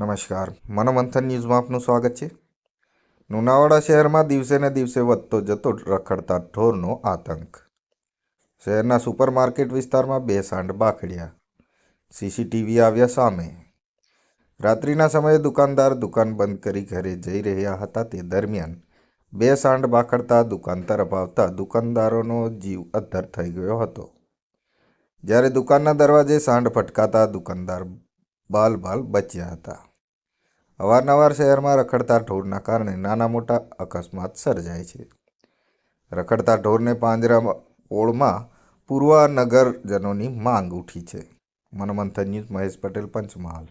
નમસ્કાર. મનોમંથન ન્યૂઝમાં આપનું સ્વાગત છે. લુણાવાડા શહેરમાં દિવસે ને દિવસે વધતો જતો રખડતા ઢોરનો આતંક. શહેરના સુપરમાર્કેટ વિસ્તારમાં બે સાંડ બાખડ્યા. સીસીટીવી આવ્યા સામે. રાત્રિના સમયે દુકાનદાર દુકાન બંધ કરી ઘરે જઈ રહ્યા હતા તે દરમિયાન બે સાંડ બાખડતા દુકાન તરફ આવતા દુકાનદારોનો જીવ અદ્ધર થઈ ગયો હતો. જ્યારે દુકાનના દરવાજે સાંડ ફટકાતા દુકાનદાર બાલ બાલ બચ્યા હતા. અવારનવાર શહેરમાં રખડતા ઢોરના કારણે નાના મોટા અકસ્માત સર્જાય છે. રખડતા ઢોરને પાંજરા ઓળમાં પૂર્વા નગરજનોની માંગ ઉઠી છે. મનમંથન ન્યૂઝ મહેશ પટેલ, પંચમહાલ.